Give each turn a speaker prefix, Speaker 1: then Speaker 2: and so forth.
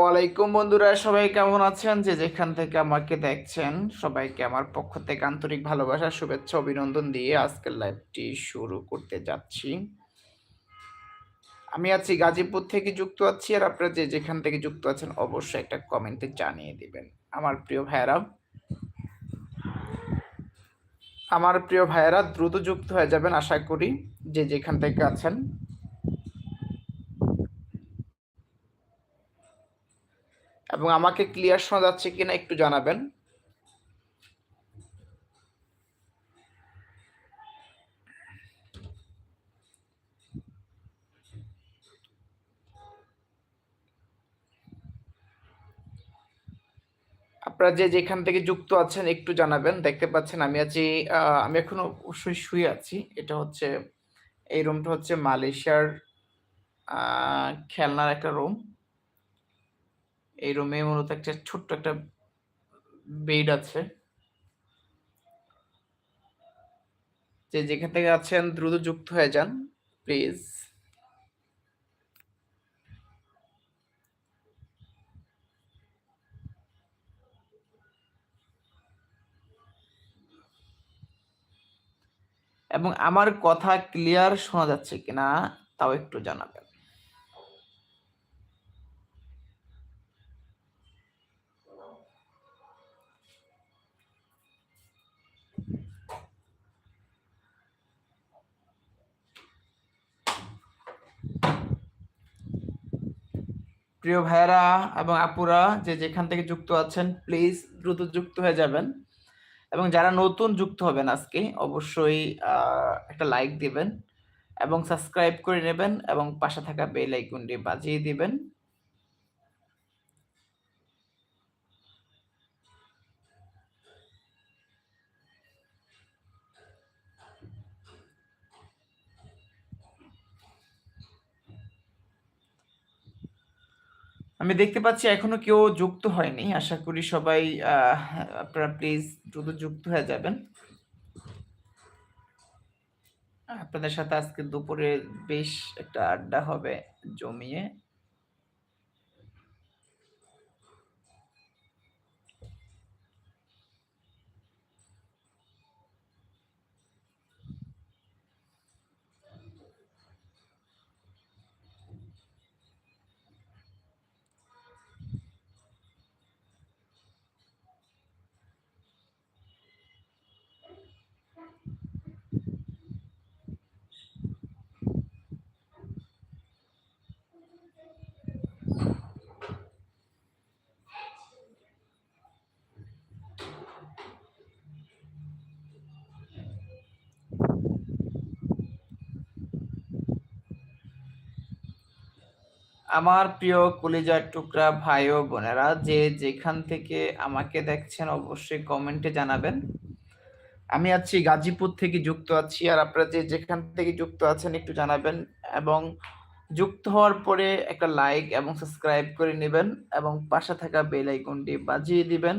Speaker 1: ওয়ালাইকুম বন্ধুরা, সবাই কেমন আছেন? যে যেখান থেকে আমাকে দেখছেন, সবাইকে আমার পক্ষ থেকে আন্তরিক ভালোবাসা, শুভেচ্ছা, অভিনন্দন দিয়ে আজকের লাইভটি শুরু করতে যাচ্ছি। আমি আছি গাজীপুর থেকে যুক্ত আছি, আর আপনারা যে যেখান থেকে যুক্ত আছেন, অবশ্যই একটা কমেন্টে জানিয়ে দিবেন। আমার প্রিয় ভাইয়েরা, আমার প্রিয় ভাইয়েরা, দ্রুত যুক্ত হয়ে যাবেন, আশা করি। যে যেখান থেকে আছেন এবং আমাকে ক্লিয়ার শোনা যাচ্ছে কিনা একটু জানাবেন। আপনারা যে যেখান থেকে যুক্ত আছেন একটু জানাবেন। দেখতে পাচ্ছেন আমি আছি আমি এখনও অবশ্যই শুয়ে আছি। এটা হচ্ছে, এই রুমটা হচ্ছে মালয়েশিয়ার খেলনার একটা রুম এই রুমে মূলত একটা ছোট্ট একটা বেড আছে। যে যেখান থেকে আছেন, দ্রুত যুক্ত হয়ে যান, প্লিজ। এবং আমার কথা ক্লিয়ার শোনা যাচ্ছে কিনা, তাও একটু জানাবেন। প্রিয় ভাইয়েরা এবং আপুরা, যে যেখান থেকে যুক্ত আছেন প্লিজ দ্রুত যুক্ত হয়ে যাবেন। এবং যারা নতুন যুক্ত হবেন আজকে, অবশ্যই একটা লাইক দিবেন এবং সাবস্ক্রাইব করে নেবেন এবং পাশে থাকা বেল আইকনটি বাজিয়ে দিবেন। আমি দেখতে পাচ্ছি এখনও কেউ যুক্ত হয়নি। আশা করি সবাই আপনারা প্লিজ দ্রুত যুক্ত হয়ে যাবেন। আপনাদের সাথে আজকে দুপুরে বেশ একটা আড্ডা হবে জমিয়ে। আমার প্রিয় কলিজার টুকরা ভাই ও বোনেরা, যে যেখান থেকে আমাকে দেখছেন অবশ্যই কমেন্টে জানাবেন। আমি আছি গাজীপুর থেকে যুক্ত আছি, আর আপনারা যে যেখান থেকে যুক্ত আছেন একটু জানাবেন এবং যুক্ত হওয়ার পরে একটা লাইক এবং সাবস্ক্রাইব করে নেবেন এবং পাশে থাকা বেল আইকনটি বাজিয়ে দিবেন।